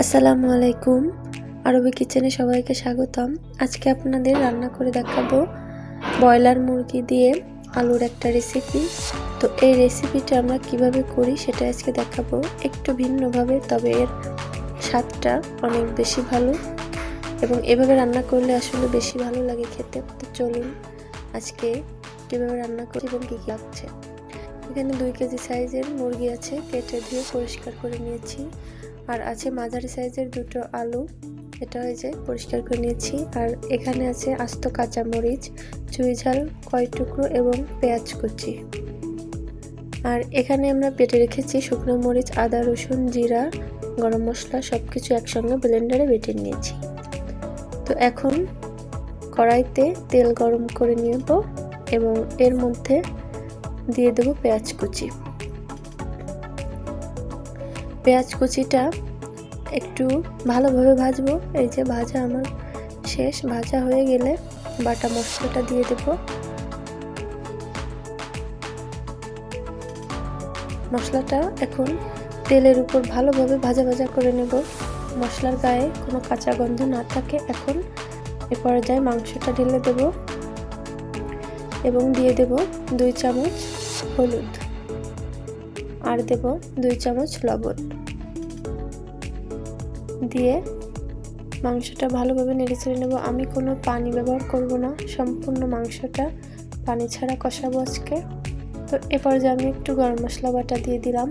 আসসালামু আলাইকুম আরবি কিচেনে সবাইকে স্বাগতম। আজকে আপনাদের রান্না করে দেখাবো ব্রয়লার মুরগি দিয়ে আলুর একটা রেসিপি তো এই রেসিপিটা আমরা কীভাবে করি সেটা আজকে দেখাবো। একটু ভিন্নভাবে, তবে এর স্বাদটা অনেক বেশি ভালো এবং এভাবে রান্না করলে আসলে বেশি ভালো লাগে খেতে। তো চলুন আজকে কীভাবে রান্না করি এবং কী কী লাগছে। এখানে দুই কেজি সাইজের মুরগি আছে, কেটে ধুয়ে পরিষ্কার করে নিয়েছি। আর আছে মাঝারি সাইজের দুটো আলু। এটা হয়ে যায় পরিষ্কার করে নিয়েছি। আর এখানে আছে আস্ত কাঁচামরিচ, চুই ঝাল কয় টুকরো এবং পেঁয়াজ কুচি। আর এখানে আমরা পেটে রেখেছি শুকনো মরিচ, আদা, রসুন, জিরা, গরম মশলা সব কিছু একসঙ্গে ব্লেন্ডারে বেটে নিয়েছি। তো এখন কড়াইতে তেল গরম করে নেব এবং এর মধ্যে দিয়ে দেবো পেঁয়াজ কুচি। পেঁয়াজ কুচিটা একটু ভালোভাবে ভাজবো। এই যে ভাজা আমার শেষ। ভাজা হয়ে গেলে বাটা মশলাটা দিয়ে দেব। মশলাটা এখন তেলের উপর ভালোভাবে ভাজা ভাজা করে নেব। মশলার গায়ে কোনো কাঁচা গন্ধ না থাকে। এখন এ পর্যায়ে মাংসটা ঢেলে দেব এবং দিয়ে দেব দুই চামচ হলুদ। আর দেব দুই চামচ লবণ। দিয়ে মাংসটা ভালোভাবে নেড়ে চেড়ে নেব। আমি কোনো পানি ব্যবহার করব না। সম্পূর্ণ মাংসটা পানি ছাড়া কষাবো আজকে। তো এ পর্যায়ে আমি একটু গরম মশলা বাটা দিয়ে দিলাম।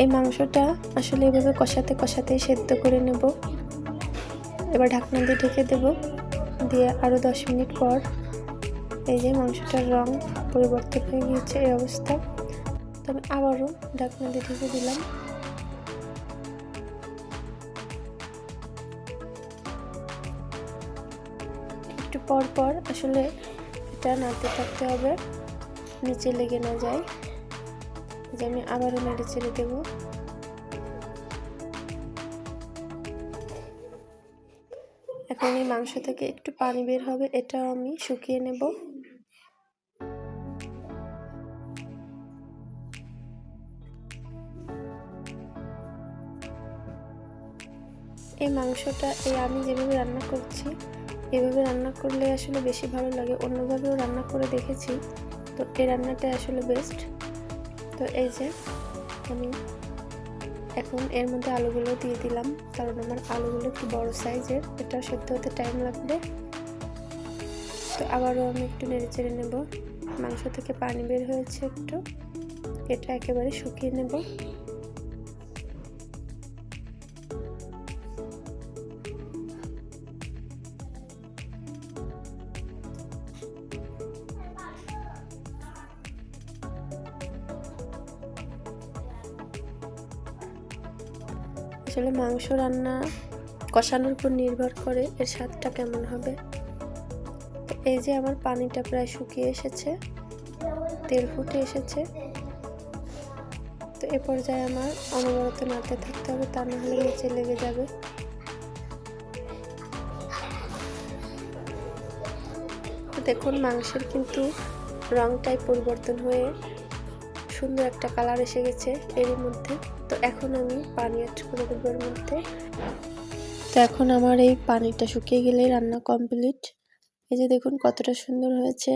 এই মাংসটা আসলে এভাবে কষাতে কষাতেই সেদ্ধ করে নেব। এবার ঢাকনা দিয়ে ঢেকে দেব। দিয়ে আরও দশ মিনিট পর এই যে মাংসটার রং পরিবর্তন হয়ে গিয়েছে এই অবস্থা। তো আমি আবারও ঢাকনা দিয়ে ঢেকে দিলাম। একটু পর পর আসলে এটা নাড়তে থাকতে হবে, নিচে লেগে না যায়। যে আমি আবারও নেড়ে চেড়ে দেবো। এখন এই মাংস থেকে একটু পানি বের হবে, এটাও আমি শুকিয়ে নেব। এই মাংসটা, এই আমি যেভাবে রান্না করছি, এভাবে রান্না করলে আসলে বেশি ভালো লাগে। অন্যভাবেও রান্না করে দেখেছি, তো এই রান্নাটাই আসলে বেস্ট তো এই যে, আমি এখন এর মধ্যে আলুগুলো দিয়ে দিলাম, কারণ আমার আলুগুলো একটু বড় সাইজের, এটা সেদ্ধ হতে টাইম লাগবে। তো আবারও আমি একটু নেড়ে চেড়ে নেব। মাংস থেকে পানি বের হয়েছে একটু, এটা একেবারে শুকিয়ে নেব। আসলে মাংস রান্না কষানোর উপর নির্ভর করে এর স্বাদটা কেমন হবে। এই যে আমার পানিটা প্রায় শুকিয়ে এসেছে, তেল ফুটে এসেছে। তো এ পর্যায়ে আমার অনবরত নাড়তে থাকতে হবে, তা না হলে নিচে লেগে যাবে। দেখুন, মাংসের কিন্তু রংটাই পরিবর্তন হয়ে সুন্দর একটা কালার এসে গেছে এর মধ্যে। তো এখন আমি পানি অ্যাড করে দেবো এর মধ্যে। তো এখন আমার এই পানিটা শুকিয়ে গেলে রান্না কমপ্লিট। এই যে দেখুন কতটা সুন্দর হয়েছে।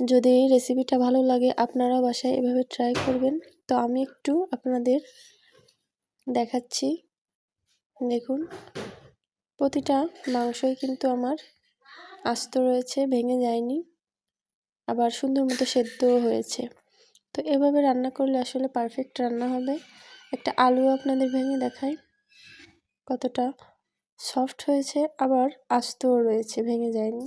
যদি এই রেসিপিটা ভালো লাগে আপনারা বাসায় এভাবে ট্রাই করবেন। তো আমি একটু আপনাদের দেখাচ্ছি। দেখুন, প্রতিটা মাংসই কিন্তু আমার আস্ত রয়েছে, ভেঙে যায়নি। আবার সুন্দর মতো সেদ্ধও হয়েছে। তো এভাবে রান্না করলে আসলে পারফেক্ট রান্না হবে। একটা আলু আপনাদের ভেঙে দেখাই, কতটা সফট হয়েছে, আবার আস্তও রয়েছে, ভেঙে যায়নি।